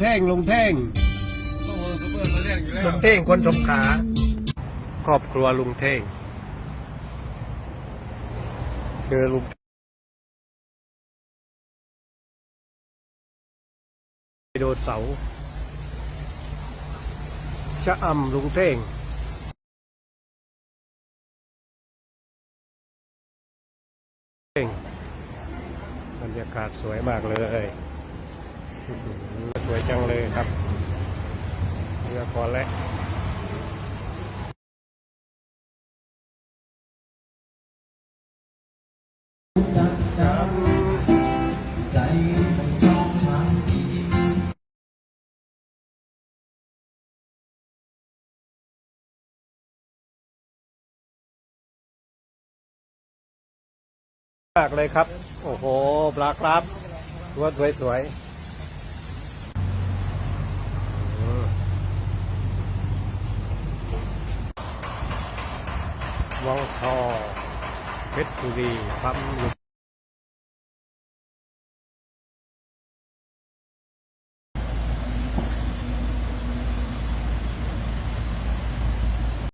เท่งลุงเท่งต้องเอาซุปเปอร์มาเรียกอยู่แล้วลุงเท่งคนสงขลาครอบครัวลุงเท่งเจอลุงไปโดนเสาชะอำลุงเท่งเท่งบรรยากาศสวยมากเลยอื้อหือส วยจังเลยครับเรือคอนและใจไม่ยอมช้ำดีมากเลยครับ โอ้โห ปลาครับตัวสวยสวยๆ วังทอเพชรบุรีปั๊มลุก